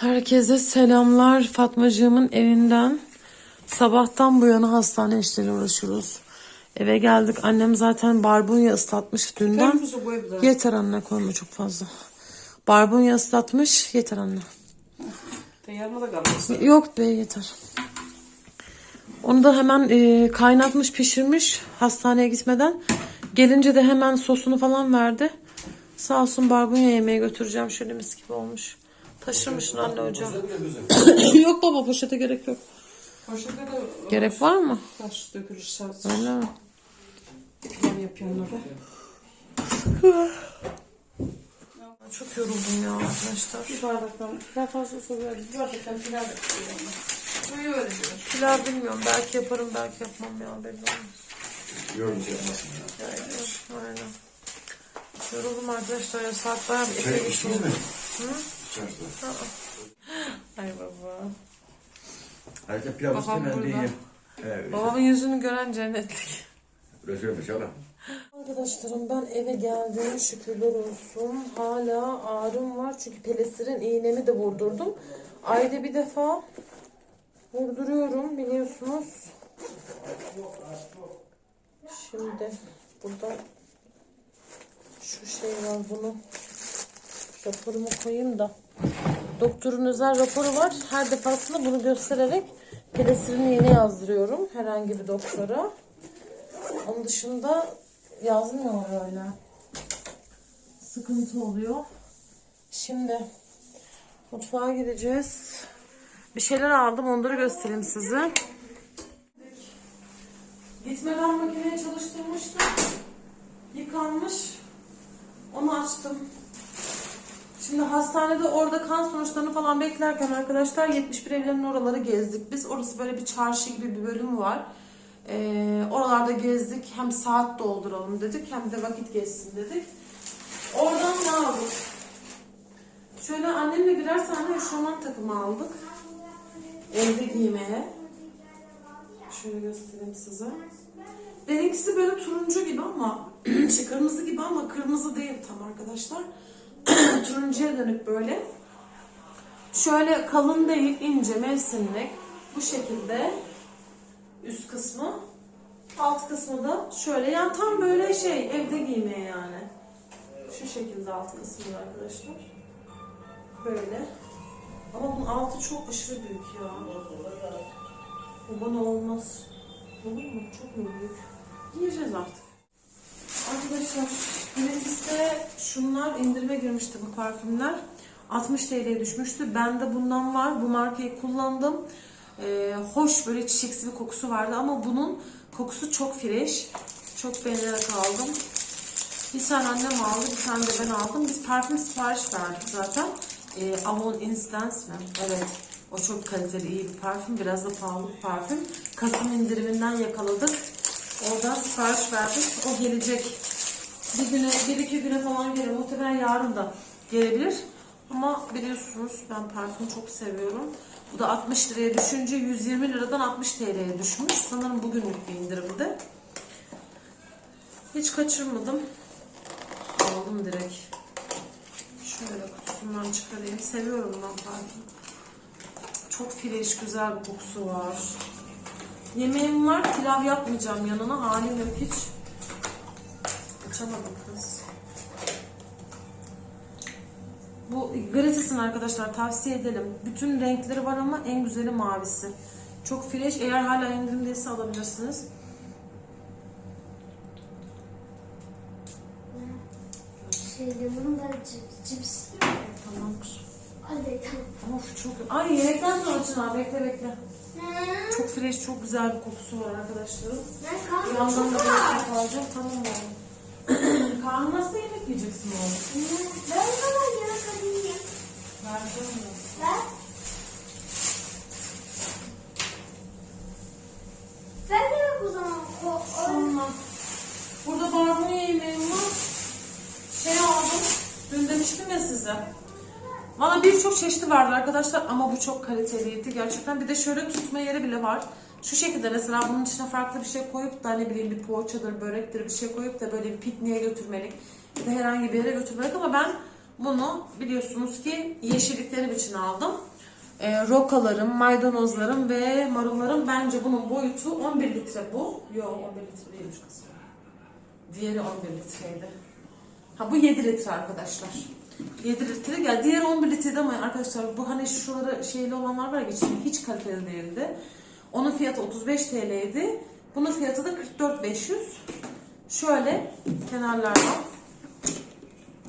Herkese selamlar Fatmacığımın evinden. Sabahtan bu yana hastane işleri uğraşıyoruz. Eve geldik. Annem zaten barbunya ıslatmış dünden. Yeter anne koyma çok fazla. Barbunya ıslatmış. Yeter anne. Yarıma da kalmasın. Yok be yeter. Onu da hemen e, kaynatmış pişirmiş hastaneye gitmeden. Gelince de hemen sosunu falan verdi. Sağ olsun barbunya yemeğe götüreceğim. Şöyle mis gibi olmuş. Taşırmışsın anne ocağa. yok baba poşete gerek yok. Poşete de Gerek var mı? taş dökülür sert. Öyle mi? Ben yapıyorum orada. Çok yoruldum ya arkadaşlar. Bir bardaktan daha fazla soruyor. Bir bardaktan pilav yapıyorum. Böyle öyle diyor. Pilav bilmiyorum. Belki yaparım belki yapmam ya. Belli olmaz. Yorum şey yapmasın ya. Aynen. Aynen. Yoruldum arkadaşlar ya. Saat bayağı bir Çay epey içtiniz mi? Ay baba. Herkes pilav Babam istemeyen burada. Evet. Babamın yüzünü gören cennetlik. Söylemiş hala. Arkadaşlarım ben eve geldim şükürler olsun. Hala ağrım var çünkü pelesirin iğnemi de vurdurdum. Ayda bir defa vurduruyorum biliyorsunuz. Şimdi burada şu şey var bunu raporumu koyayım da. Doktorun özel raporu var. Her defasında bunu göstererek pelesirin iğne yazdırıyorum herhangi bir doktora. Onun dışında yazmıyor öyle. Sıkıntı oluyor. Şimdi mutfağa gideceğiz. Bir şeyler aldım onları göstereyim size. Gitmeden makineyi çalıştırmıştım. Yıkanmış. Onu açtım. Şimdi hastanede orada kan sonuçlarını falan beklerken arkadaşlar 71 evlerin oraları gezdik. Biz orası böyle bir çarşı gibi bir bölümü var. Ee, oralarda gezdik. Hem saat dolduralım dedik hem de vakit geçsin dedik. Oradan ne aldık? Şöyle annemle birer tane eşofman takımı aldık. Evde giymeye. Şöyle göstereyim size. Benimkisi böyle turuncu gibi ama şey, kırmızı gibi ama kırmızı değil tam arkadaşlar. Turuncuya dönük böyle. Şöyle kalın değil, ince, mevsimlik. Bu şekilde üst kısmı. Alt kısmı da şöyle. Yani tam böyle şey evde giymeye yani. Şu şekilde alt kısmı arkadaşlar. Böyle. Ama bunun altı çok aşırı büyük ya. Bu bana olmaz. Olur mu? Çok mu büyük? Giyeceğiz artık. Arkadaşlar birincisi şunlar indirime girmişti bu parfümler. 60 TL'ye düşmüştü. Bende bundan var. Bu markayı kullandım. Ee, hoş böyle çiçeksi bir kokusu vardı ama bunun kokusu çok fresh. Çok beğenerek aldım. Bir tane annem aldı, bir tane de ben aldım. Biz parfüm sipariş verdik zaten. Ee, Avon Instance mi? Evet. O çok kaliteli, iyi bir parfüm. Biraz da pahalı bir parfüm. Kasım indiriminden yakaladık. Oradan sipariş verdik. O gelecek. Bir güne, bir iki güne falan gelir. Muhtemelen yarın da gelebilir. Ama biliyorsunuz ben parfüm çok seviyorum. Bu da 60 liraya düşünce 120 liradan 60 TL'ye düşmüş. Sanırım bugünlük bir indirimde. Hiç kaçırmadım. Aldım direkt. Şöyle kutusundan çıkarayım. Seviyorum ben parfüm. Çok fresh, güzel bir kokusu var. Yemeğim var. Pilav yapmayacağım yanına. Halim yok hiç. Açamadım kız. Bu Gratis'in arkadaşlar tavsiye edelim. Bütün renkleri var ama en güzeli mavisi. Çok fresh. Eğer hala indirimdeyse alabilirsiniz. Şeyde bunun da cips, cips. Tamam kızım. Of çok... Ay yemekten sonra Çınar bekle bekle. Ne? Çok fresh, çok güzel bir kokusu var arkadaşlarım. Ben da çok çok alacağım. Tamam oğlum. Karnın nasıl yemek yiyeceksin oğlum? Ben bana yemek alayım. Vereceğim mi? Ver. Ver de yok o zaman. O, o. Şunla. Burada barbunya yemeğim var. Şey aldım. Dün demiştim ya size. Valla birçok çeşidi vardı arkadaşlar ama bu çok kaliteliydi gerçekten. Bir de şöyle tutma yeri bile var. Şu şekilde mesela bunun içine farklı bir şey koyup da ne bileyim bir poğaçadır, börektir bir şey koyup da böyle bir pikniğe götürmelik ya da herhangi bir yere götürmelik ama ben Bunu biliyorsunuz ki yeşilliklerim için aldım. Ee, rokalarım, maydanozlarım ve marullarım bence bunun boyutu 11 litre bu. Yok 11 litre değilmiş kızım. Diğeri 11 litreydi. Ha bu 7 litre arkadaşlar. 7 litre. Ya diğer 11 litreydi ama arkadaşlar bu hani şuraları şeyli olanlar var ya içinde hiç kaliteli değildi. Onun fiyatı 35 TL'ydi. Bunun fiyatı da 44.500. Şöyle kenarlardan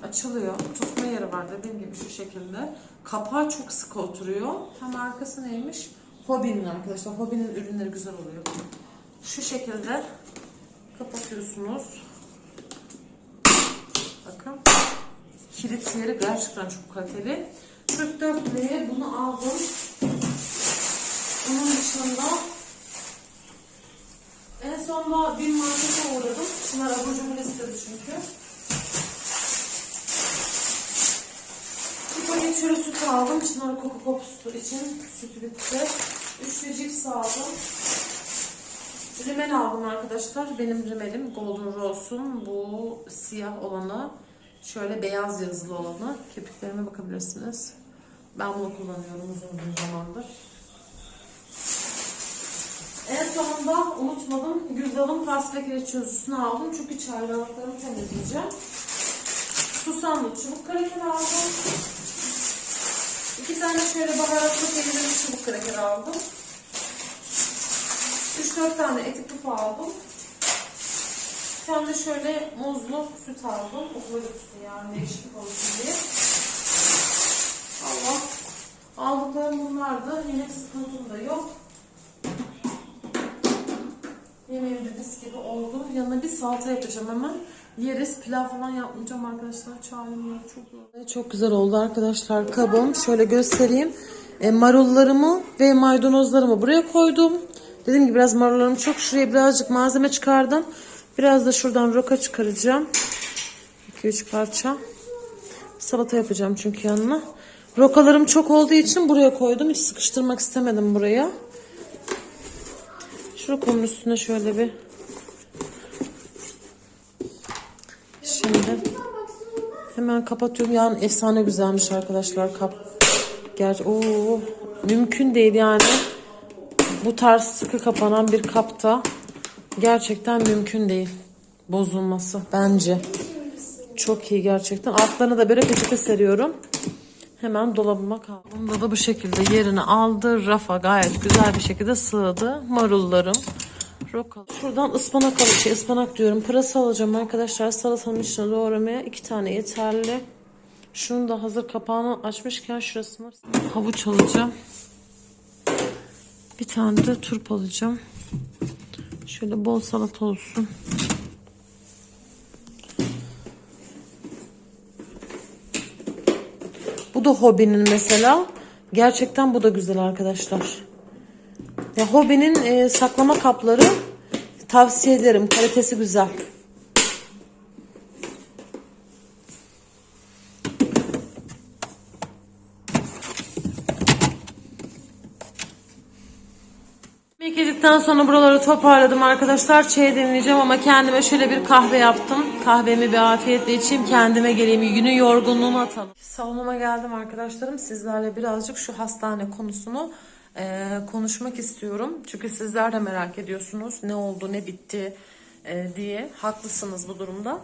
açılıyor. Tutma yeri var dediğim gibi şu şekilde. Kapağı çok sıkı oturuyor. Hem arkası neymiş? Hobinin arkadaşlar. Hobinin ürünleri güzel oluyor. Şu şekilde kapatıyorsunuz. Bakın. Kilit yeri gerçekten çok kaliteli. 44 liraya bunu aldım. Onun dışında en sonunda bir markete uğradım. Çınar abucumu istedi çünkü. Bir paket şöyle süt aldım. Çınar koku kokusu için sütü bitti. Üçlü cips aldım. Rimel aldım arkadaşlar. Benim rimelim Golden Rose'un bu siyah olanı. Şöyle beyaz yazılı olanı. Kirpiklerime bakabilirsiniz. Ben bunu kullanıyorum uzun uzun zamandır. En sonunda unutmadım. Güldal'ın pasla kireç çözücüsünü aldım. Çünkü çaydanlıklarımı temizleyeceğim. Susamlı çubuk kraker aldım. İki tane şöyle baharatlı peynirli çubuk kraker aldım. 3-4 tane eti puf aldım. Tane de şöyle muzlu süt aldım. Okula götürsün yani değişiklik olsun diye. Allah. Aldıklarım bunlardı. Yine sıkıntım da yok. Yemeğim de mis gibi oldu. Yanına bir salata yapacağım hemen. Yeriz. Pilav falan yapmayacağım arkadaşlar. Çağırın çok. Çok güzel oldu arkadaşlar kabım. Şöyle göstereyim. E, marullarımı ve maydanozlarımı buraya koydum. Dediğim gibi biraz marullarım çok. Şuraya birazcık malzeme çıkardım. Biraz da şuradan roka çıkaracağım. 2-3 parça. Salata yapacağım çünkü yanına. Rokalarım çok olduğu için buraya koydum. Hiç sıkıştırmak istemedim buraya. Şu rokamın üstüne şöyle bir Şimdi hemen kapatıyorum. Yani efsane güzelmiş arkadaşlar kap. Gerçi o mümkün değil yani. Bu tarz sıkı kapanan bir kapta gerçekten mümkün değil bozulması bence. Çok iyi gerçekten. Altlarına da böyle peçete seriyorum. Hemen dolabıma kaldı. Bunda da bu şekilde yerini aldı. Rafa gayet güzel bir şekilde sığdı. Marullarım. Roka. Şuradan ıspanak alıp şey ıspanak diyorum. Pırasa alacağım arkadaşlar. Salatanın içine doğramaya iki tane yeterli. Şunu da hazır kapağını açmışken şurasını havuç alacağım. Bir tane de turp alacağım. Şöyle bol salata olsun. Bu da hobinin mesela. Gerçekten bu da güzel arkadaşlar. Ya hobinin e, saklama kapları tavsiye ederim. Kalitesi güzel. Yedikten sonra buraları toparladım arkadaşlar. Çay demleyeceğim ama kendime şöyle bir kahve yaptım. Kahvemi bir afiyetle içeyim. Kendime geleyim. Günün yorgunluğunu atalım. Salonuma geldim arkadaşlarım. Sizlerle birazcık şu hastane konusunu e, konuşmak istiyorum. Çünkü sizler de merak ediyorsunuz. Ne oldu, ne bitti e, diye. Haklısınız bu durumda.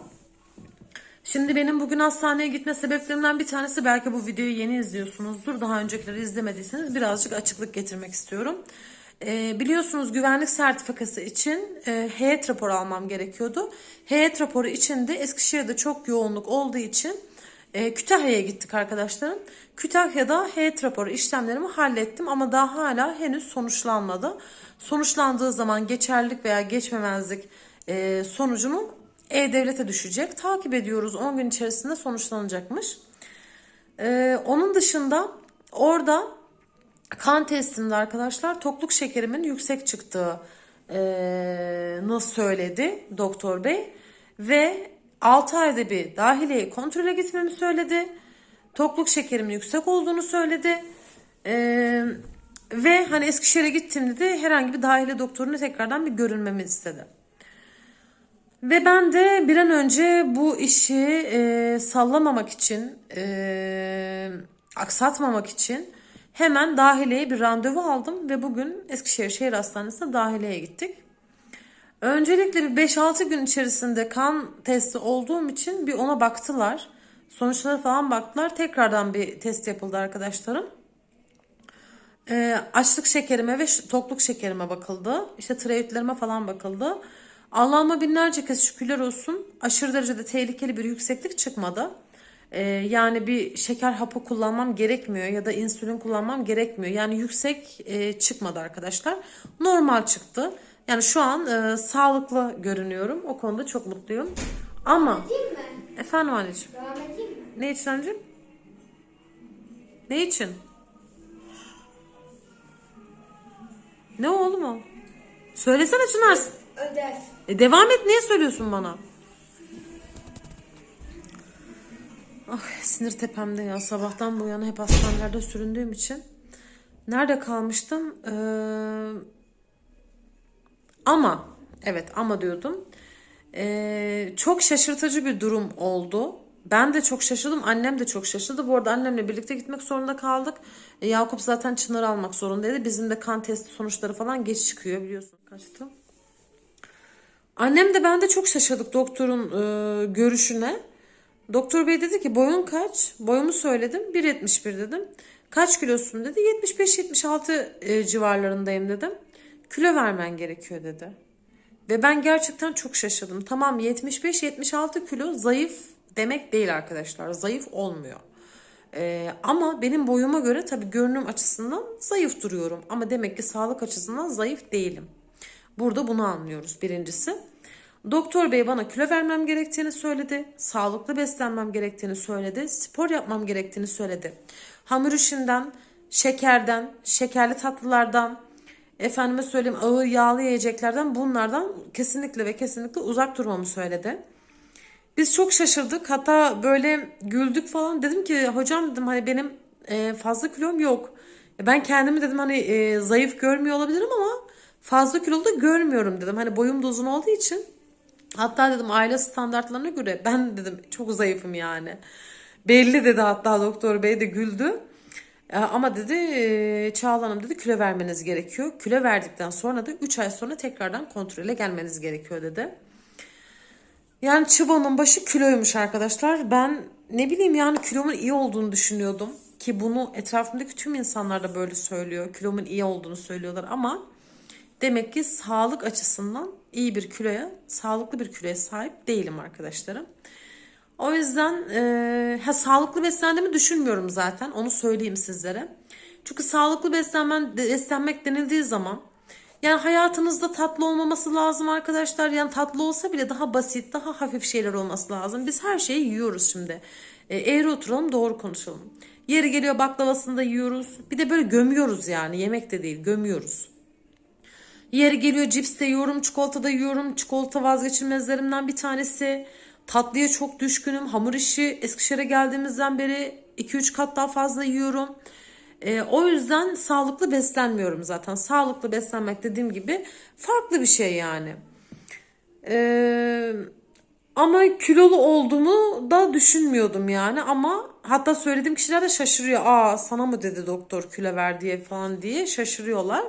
Şimdi benim bugün hastaneye gitme sebeplerimden bir tanesi belki bu videoyu yeni izliyorsunuzdur. Daha öncekileri izlemediyseniz birazcık açıklık getirmek istiyorum. Ee, biliyorsunuz güvenlik sertifikası için e, heyet raporu almam gerekiyordu. Heyet raporu için de Eskişehir'de çok yoğunluk olduğu için e, Kütahya'ya gittik arkadaşlarım. Kütahya'da heyet raporu işlemlerimi hallettim ama daha hala henüz sonuçlanmadı. Sonuçlandığı zaman geçerlilik veya geçmemezlik e, sonucunu E-Devlet'e düşecek. Takip ediyoruz 10 gün içerisinde sonuçlanacakmış. E, onun dışında orada kan testinde arkadaşlar tokluk şekerimin yüksek çıktığını söyledi doktor bey ve 6 ayda bir dahiliye kontrole gitmemi söyledi. Tokluk şekerimin yüksek olduğunu söyledi. Ee, ve hani Eskişehir'e gittiğimde de herhangi bir dahiliye doktoruna tekrardan bir görünmemi istedi. Ve ben de bir an önce bu işi e, sallamamak için, e, aksatmamak için hemen dahiliyeye bir randevu aldım ve bugün Eskişehir Şehir Hastanesi'ne dahiliyeye gittik. Öncelikle bir 5-6 gün içerisinde kan testi olduğum için bir ona baktılar. Sonuçları falan baktılar. Tekrardan bir test yapıldı arkadaşlarım. Ee, açlık şekerime ve tokluk şekerime bakıldı. İşte tiroidlerime falan bakıldı. Allah'ıma binlerce kez şükürler olsun. Aşırı derecede tehlikeli bir yükseklik çıkmadı. Ee, yani bir şeker hapı kullanmam gerekmiyor ya da insülin kullanmam gerekmiyor. Yani yüksek e, çıkmadı arkadaşlar. Normal çıktı. Yani şu an e, sağlıklı görünüyorum. O konuda çok mutluyum. Ama efendim anneciğim. Ne için anneciğim? Ne için? Ne oğlum o? Söylesene Çınar. Ödev. E devam et niye söylüyorsun bana? Ah sinir tepemde ya sabahtan bu yana hep hastanelerde süründüğüm için. Nerede kalmıştım? Ee, ama evet ama diyordum. Ee, çok şaşırtıcı bir durum oldu. Ben de çok şaşırdım. Annem de çok şaşırdı. Bu arada annemle birlikte gitmek zorunda kaldık. E, Yakup zaten Çınar'ı almak zorundaydı. Bizim de kan testi sonuçları falan geç çıkıyor biliyorsun. Kaçtı? Annem de ben de çok şaşırdık doktorun e, görüşüne. Doktor bey dedi ki boyun kaç? Boyumu söyledim. 1.71 dedim. Kaç kilosun dedi. 75-76 e, civarlarındayım dedim. Kilo vermen gerekiyor dedi. Ve ben gerçekten çok şaşırdım. Tamam 75-76 kilo zayıf demek değil arkadaşlar. Zayıf olmuyor. Ee, ama benim boyuma göre tabii görünüm açısından zayıf duruyorum. Ama demek ki sağlık açısından zayıf değilim. Burada bunu anlıyoruz birincisi. Doktor bey bana kilo vermem gerektiğini söyledi. Sağlıklı beslenmem gerektiğini söyledi. Spor yapmam gerektiğini söyledi. Hamur işinden, şekerden, şekerli tatlılardan, efendime söyleyeyim ağır yağlı yiyeceklerden bunlardan kesinlikle ve kesinlikle uzak durmamı söyledi. Biz çok şaşırdık. Hatta böyle güldük falan. Dedim ki hocam dedim hani benim e, fazla kilom yok. E, Ben kendimi dedim hani e, zayıf görmüyor olabilirim ama fazla kilolu da görmüyorum dedim. Hani boyum da uzun olduğu için. Hatta dedim aile standartlarına göre ben dedim çok zayıfım yani. Belli dedi hatta doktor bey de güldü. E, Ama dedi e, Çağla Hanım dedi kilo vermeniz gerekiyor. Kilo verdikten sonra da 3 ay sonra tekrardan kontrole gelmeniz gerekiyor dedi. Yani çıbanın başı kiloymuş arkadaşlar. Ben ne bileyim yani kilomun iyi olduğunu düşünüyordum. Ki bunu etrafımdaki tüm insanlar da böyle söylüyor. Kilomun iyi olduğunu söylüyorlar ama demek ki sağlık açısından iyi bir kiloya, sağlıklı bir kiloya sahip değilim arkadaşlarım. O yüzden e, ha, sağlıklı beslendiğimi düşünmüyorum zaten. Onu söyleyeyim sizlere. Çünkü sağlıklı beslenmen, beslenmek denildiği zaman yani hayatınızda tatlı olmaması lazım arkadaşlar. Yani tatlı olsa bile daha basit, daha hafif şeyler olması lazım. Biz her şeyi yiyoruz şimdi. E, eğri oturalım, doğru konuşalım. Yeri geliyor baklavasını da yiyoruz. Bir de böyle gömüyoruz yani. Yemek de değil, gömüyoruz. Yeri geliyor cips de yiyorum, çikolata da yiyorum. Çikolata vazgeçilmezlerimden bir tanesi. Tatlıya çok düşkünüm. Hamur işi Eskişehir'e geldiğimizden beri 2-3 kat daha fazla yiyorum. Ee, o yüzden sağlıklı beslenmiyorum zaten. Sağlıklı beslenmek dediğim gibi farklı bir şey yani. Ee, ama kilolu olduğumu da düşünmüyordum yani ama hatta söylediğim kişiler de şaşırıyor. Aa sana mı dedi doktor kilo ver diye falan diye şaşırıyorlar.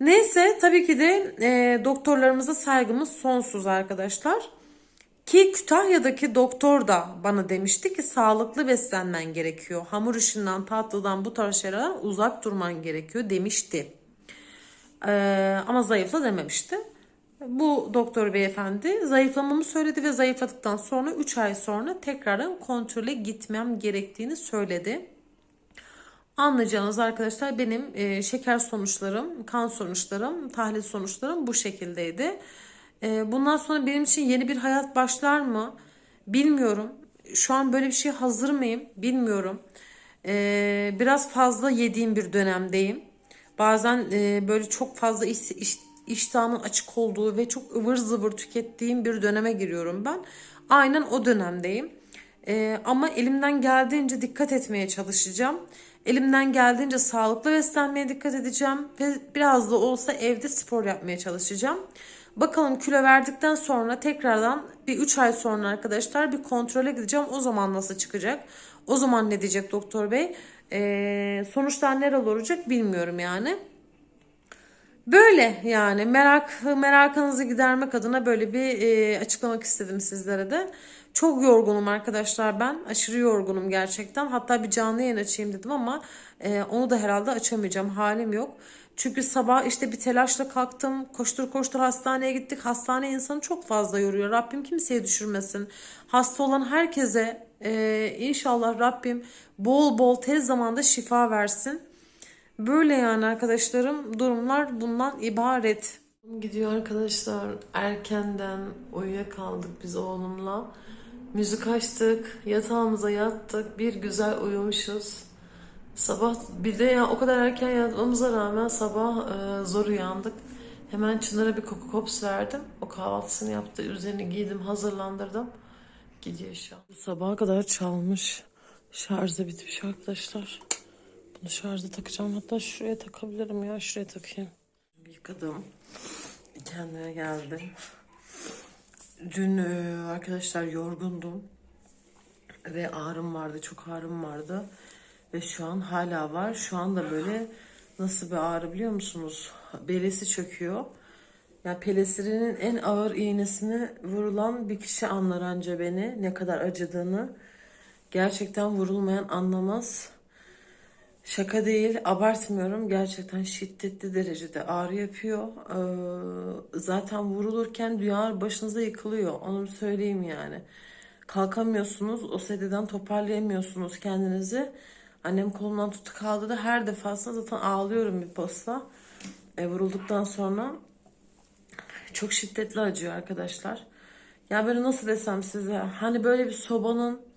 Neyse tabii ki de e, doktorlarımıza saygımız sonsuz arkadaşlar. Ki Kütahya'daki doktor da bana demişti ki sağlıklı beslenmen gerekiyor. Hamur işinden, tatlıdan bu tarz şeylerden uzak durman gerekiyor demişti. Ee, ama zayıfla dememişti. Bu doktor beyefendi zayıflamamı söyledi ve zayıfladıktan sonra 3 ay sonra tekrardan kontrole gitmem gerektiğini söyledi. Anlayacağınız arkadaşlar benim e, şeker sonuçlarım, kan sonuçlarım, tahlil sonuçlarım bu şekildeydi. E, bundan sonra benim için yeni bir hayat başlar mı? Bilmiyorum. Şu an böyle bir şey hazır mıyım? Bilmiyorum. E, biraz fazla yediğim bir dönemdeyim. Bazen e, böyle çok fazla iş, iş, iştahımın açık olduğu ve çok ıvır zıvır tükettiğim bir döneme giriyorum ben. Aynen o dönemdeyim. Ee, ama elimden geldiğince dikkat etmeye çalışacağım. Elimden geldiğince sağlıklı beslenmeye dikkat edeceğim ve biraz da olsa evde spor yapmaya çalışacağım. Bakalım kilo verdikten sonra tekrardan bir 3 ay sonra arkadaşlar bir kontrole gideceğim. O zaman nasıl çıkacak? O zaman ne diyecek doktor bey? Ee, sonuçlar neler olacak bilmiyorum yani. Böyle yani merak merakınızı gidermek adına böyle bir e, açıklamak istedim sizlere de. Çok yorgunum arkadaşlar ben. Aşırı yorgunum gerçekten. Hatta bir canlı yayın açayım dedim ama e, onu da herhalde açamayacağım. Halim yok. Çünkü sabah işte bir telaşla kalktım. Koştur koştur hastaneye gittik. Hastane insanı çok fazla yoruyor. Rabbim kimseye düşürmesin. Hasta olan herkese e, inşallah Rabbim bol bol tez zamanda şifa versin. Böyle yani arkadaşlarım durumlar bundan ibaret. Gidiyor arkadaşlar erkenden uyuyakaldık biz oğlumla. Müzik açtık, yatağımıza yattık, bir güzel uyumuşuz. Sabah bir de ya o kadar erken yatmamıza rağmen sabah e, zor uyandık. Hemen Çınar'a bir koku kops verdim. O kahvaltısını yaptı, üzerini giydim, hazırlandırdım. Gidiyor şu an. Sabaha kadar çalmış. Şarjı bitmiş arkadaşlar. Bunu şarja takacağım. Hatta şuraya takabilirim ya. Şuraya takayım. Yıkadım. Kendime geldim. Dün e, arkadaşlar yorgundum. Ve ağrım vardı. Çok ağrım vardı. Ve şu an hala var. Şu anda böyle nasıl bir ağrı biliyor musunuz? Belesi çöküyor. Ya pelesirinin en ağır iğnesini vurulan bir kişi anlar anca beni. Ne kadar acıdığını. Gerçekten vurulmayan anlamaz. Şaka değil, abartmıyorum. Gerçekten şiddetli derecede ağrı yapıyor. Ee, zaten vurulurken dünya başınıza yıkılıyor. Onu söyleyeyim yani. Kalkamıyorsunuz, o sededen toparlayamıyorsunuz kendinizi. Annem kolumdan tuttu kaldı da her defasında zaten ağlıyorum bir posta. E, vurulduktan sonra çok şiddetli acıyor arkadaşlar. Ya böyle nasıl desem size hani böyle bir sobanın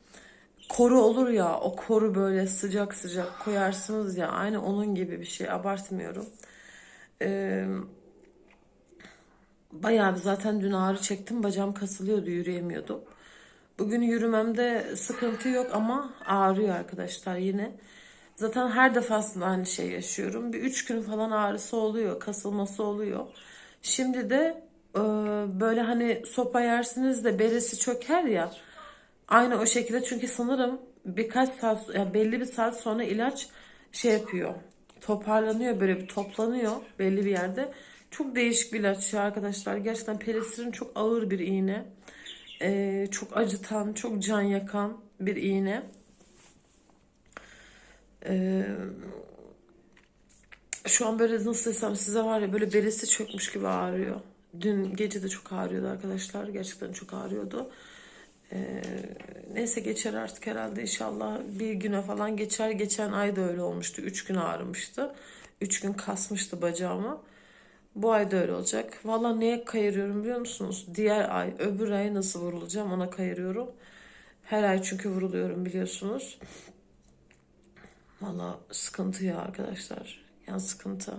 koru olur ya o koru böyle sıcak sıcak koyarsınız ya aynı onun gibi bir şey abartmıyorum. Ee, bayağı zaten dün ağrı çektim bacağım kasılıyordu yürüyemiyordum. Bugün yürümemde sıkıntı yok ama ağrıyor arkadaşlar yine. Zaten her defasında aynı şey yaşıyorum. Bir üç gün falan ağrısı oluyor, kasılması oluyor. Şimdi de e, böyle hani sopa yersiniz de beresi çöker ya. Aynı o şekilde çünkü sanırım birkaç saat yani belli bir saat sonra ilaç şey yapıyor. Toparlanıyor böyle bir toplanıyor belli bir yerde. Çok değişik bir ilaç ya arkadaşlar. Gerçekten pelesirin çok ağır bir iğne. Ee, çok acıtan, çok can yakan bir iğne. Ee, şu an böyle nasıl desem size var ya böyle beresi çökmüş gibi ağrıyor. Dün gece de çok ağrıyordu arkadaşlar. Gerçekten çok ağrıyordu. Ee, neyse geçer artık herhalde inşallah bir güne falan geçer. Geçen ay da öyle olmuştu. Üç gün ağrımıştı. Üç gün kasmıştı bacağımı. Bu ay da öyle olacak. Valla neye kayırıyorum biliyor musunuz? Diğer ay, öbür ay nasıl vurulacağım ona kayırıyorum. Her ay çünkü vuruluyorum biliyorsunuz. Valla sıkıntı ya arkadaşlar. Yani sıkıntı.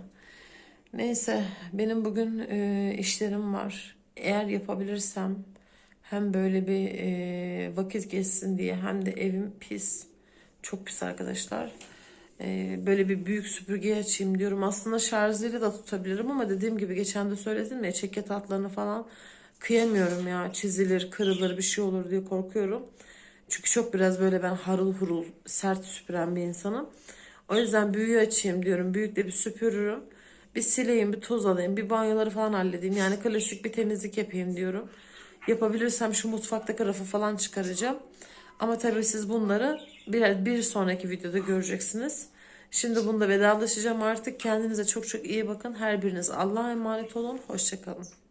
Neyse benim bugün e, işlerim var. Eğer yapabilirsem hem böyle bir e, vakit geçsin diye hem de evim pis. Çok pis arkadaşlar. E, böyle bir büyük süpürge açayım diyorum. Aslında şarjıyla da tutabilirim ama dediğim gibi geçen de söyledim ya çeket hatlarını falan kıyamıyorum ya. Çizilir, kırılır bir şey olur diye korkuyorum. Çünkü çok biraz böyle ben harıl hurul sert süpüren bir insanım. O yüzden büyüğü açayım diyorum. Büyükle bir süpürürüm. Bir sileyim, bir toz alayım, bir banyoları falan halledeyim. Yani klasik bir temizlik yapayım diyorum. Yapabilirsem şu mutfaktaki rafı falan çıkaracağım. Ama tabii siz bunları bir, bir sonraki videoda göreceksiniz. Şimdi bunda vedalaşacağım artık. Kendinize çok çok iyi bakın. Her biriniz Allah'a emanet olun. Hoşçakalın.